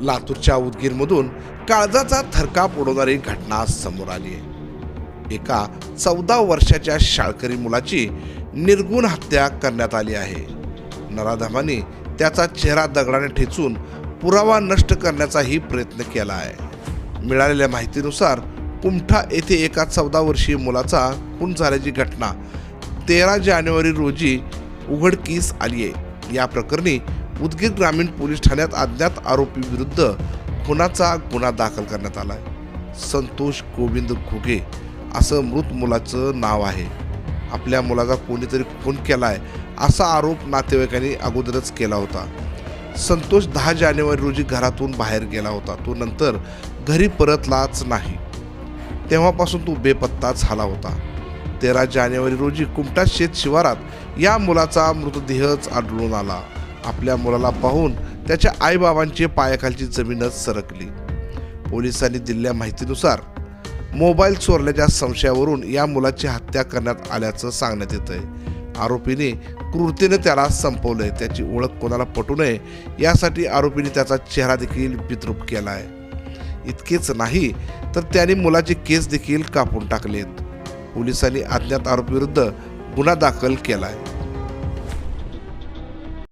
लातूरच्या उदगीरमधून काळजाचा थरकाप उडवणारी घटना समोर आली आहे. एका चौदा वर्षाच्या शाळकरी मुलाची निर्गुण हत्या करण्यात आली आहे. नराधमाने त्याचा चेहरा दगडाने ठेचून पुरावा नष्ट करण्याचाही प्रयत्न केला आहे. मिळालेल्या माहितीनुसार कुमठा येथे एका चौदा वर्षीय मुलाचा खून झाल्याची घटना तेरा जानेवारी रोजी उघडकीस आली आहे. या प्रकरणी उदगीर ग्रामीण पोलीस ठाण्यात अज्ञात आरोपी विरुद्ध खुनाचा गुन्हा दाखल करण्यात आला आहे संतोष गोविंद घुगे असं मृत मुलाचं नाव आहे. आपल्या मुलाचा कोणीतरी खून केलाय असा आरोप नातेवाईकांनी अगोदरच केला होता. संतोष दहा जानेवारी रोजी घरातून बाहेर गेला होता. तो नंतर घरी परतलाच नाही. तेव्हापासून तो बेपत्ता झाला होता. तेरा जानेवारी रोजी कुमटा शेत शिवारात या मुलाचा मृतदेहच आढळून आला. आपल्या मुलाला पाहून त्याच्या आईबाबांची पायाखालची जमीनच सरकली. पोलिसांनी दिलेल्या माहितीनुसार मोबाईल चोरल्याच्या संशयावरून या मुलाची हत्या करण्यात आल्याचं सांगण्यात येत आहे आरोपीने क्रूरतेने त्याला संपवलंय. त्याची ओळख कोणाला पटू नये यासाठी आरोपीने त्याचा चेहरा देखील विद्रूप केला आहे इतकेच नाही तर त्याने मुलाचे केस देखील कापून टाकलेत. पोलिसांनी अज्ञात आरोपीविरुद्ध गुन्हा दाखल केला आहे